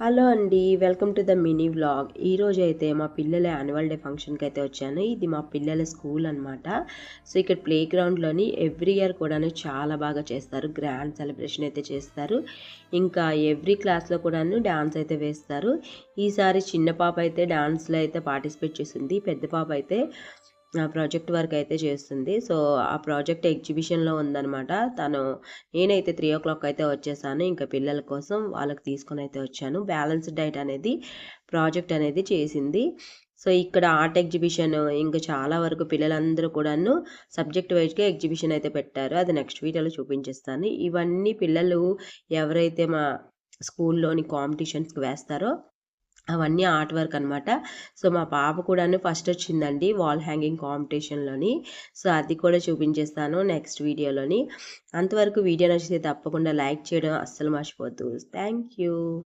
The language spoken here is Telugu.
హలో అండి welcome to the mini vlog. ఈరోజు అయితే మా పిల్లల యాన్యువల్ డే ఫంక్షన్కి అయితే వచ్చాను. ఇది మా పిల్లల స్కూల్ అనమాట సో ఇక్కడ ప్లే గ్రౌండ్లోని ఎవ్రీ ఇయర్ కూడాను చాలా బాగా చేస్తారు. గ్రాండ్ సెలబ్రేషన్ అయితే చేస్తారు. ఇంకా ఎవ్రీ క్లాస్లో కూడాను డ్యాన్స్ అయితే వేస్తారు. ఈసారి చిన్న పాప అయితే డ్యాన్స్లో అయితే పార్టిసిపేట్ చేసింది. పెద్ద పాప అయితే ప్రాజెక్ట్ వర్క్ అయితే చేస్తుంది. సో ఆ ప్రాజెక్ట్ ఎగ్జిబిషన్లో ఉందనమాట తను నేనైతే త్రీ ఓ క్లాక్ అయితే వచ్చేసాను. ఇంకా పిల్లల కోసం వాళ్ళకి తీసుకొని అయితే వచ్చాను. బ్యాలెన్స్డ్ డైట్ అనేది ప్రాజెక్ట్ అనేది చేసింది. సో ఇక్కడ ఆర్ట్ ఎగ్జిబిషన్ ఇంకా చాలా వరకు పిల్లలందరూ కూడాను సబ్జెక్ట్ వైజ్గా ఎగ్జిబిషన్ అయితే పెట్టారు. అది నెక్స్ట్ వీడియోలో చూపించేస్తాను. ఇవన్నీ పిల్లలు ఎవరైతే మా స్కూల్లోని కాంపిటీషన్స్కి వేస్తారో అవన్నీ ఆర్ట్ వర్క్ అనమాట సో మా పాప కూడాను ఫస్ట్ వచ్చిందండి వాల్ హ్యాంగింగ్ కాంపిటీషన్లోని. సో అది కూడా చూపించేస్తాను నెక్స్ట్ వీడియోలోని. అంతవరకు వీడియో నచ్చితే తప్పకుండా లైక్ చేయడం అస్సలు మర్చిపోద్దు థ్యాంక్ యూ.